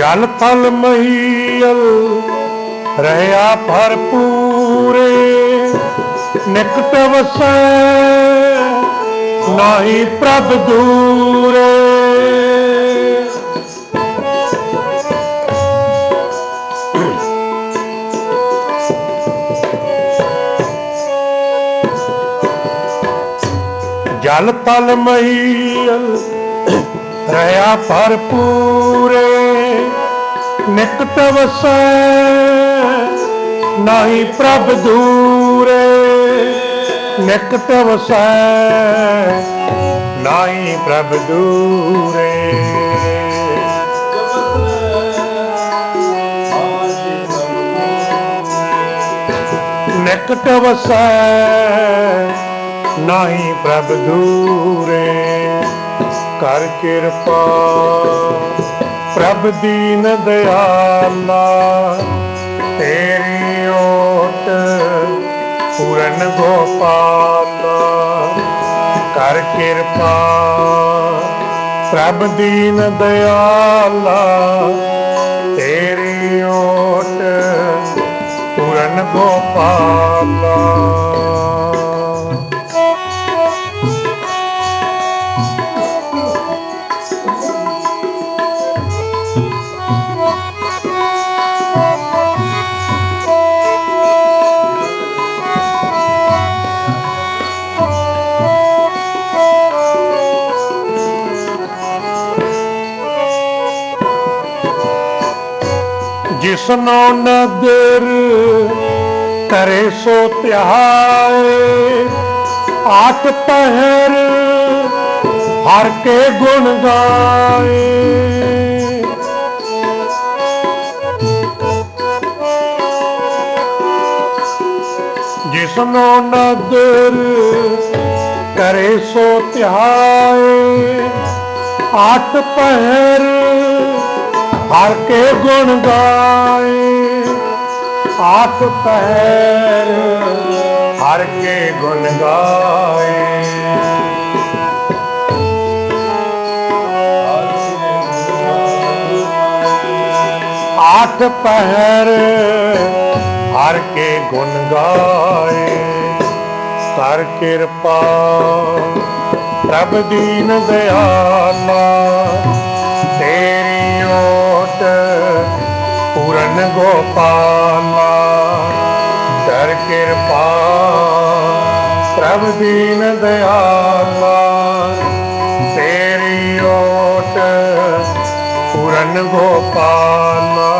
ਜਲ ਤਲ ਮਹੀਲ ਰਹਿਆ ਭਰਪੂਰੇ ਨਿਕਟ ਵਸੈ ਨਾਹੀ ਪ੍ਰਭ ਦੂਰੇ। ਜਲ ਤਲ ਮਹੀਲ ਰਹਿਆ ਭਰਪੂਰੇ ਨਿਕਟ ਵਸੈ ਨਾਹੀ ਪ੍ਰਭ ਦੂਰੇ ਨਿਕਟ ਵਸੈ ਨਾਹੀ ਪ੍ਰਭ ਦੂਰੇ ਨਿਕਟ ਵਸੈ ਨਾਹੀ ਪ੍ਰਭ ਦੂਰੇ ਕਰ ਕਿਰਪਾ। ਪ੍ਰਭ ਦੀਨ ਦਿਆਲਾ, ਤੇਰੀ ਓਟ ਪੂਰਨ ਗੋਪਾਲਾ। ਕਰ ਕਿਰਪਾ। ਪ੍ਰਭ ਦੀਨ ਦਿਆਲਾ, ਤੇਰੀ ਓਟ ਪੂਰਨ ਗੋਪਾਲਾ। ਜਿਸਨੋ ਨਦਰ ਕਰੇ ਸੋ ਧਿਆਏ ਆਠ ਪਹਿਰ ਹਰ ਕੇ ਗੁਣ ਗਾਏ। ਜਿਸਨੋ ਨਦਰ ਕਰੇ ਸੋ ਧਿਆਏ ਆਠ ਪਹਿਰ ਹਰ ਕੇ ਗੁਣ ਗਾਏ ਆਠ ਪਹਿਰ ਹਰ ਕੇ ਗੁਣ ਗਾਏ। ਆਠ ਪਹਿਰ ਹਰ ਕੇ ਗੁਣ ਗਾਏ ਕਰ ਕਿਰਪਾ ਪ੍ਰਭ ਦੀਨ ਦਿਆਲਾ ਤੇਰੀ ਓਟ ਪੂਰਨ ਗੋਪਾਲਾ ਕਰ ਕਿਰਪਾ ਪ੍ਰਭ ਦੀਨ ਦਿਆਲਾ। ਤੇਰੀ ਓਟ ਪੂਰਨ ਗੋਪਾਲਾ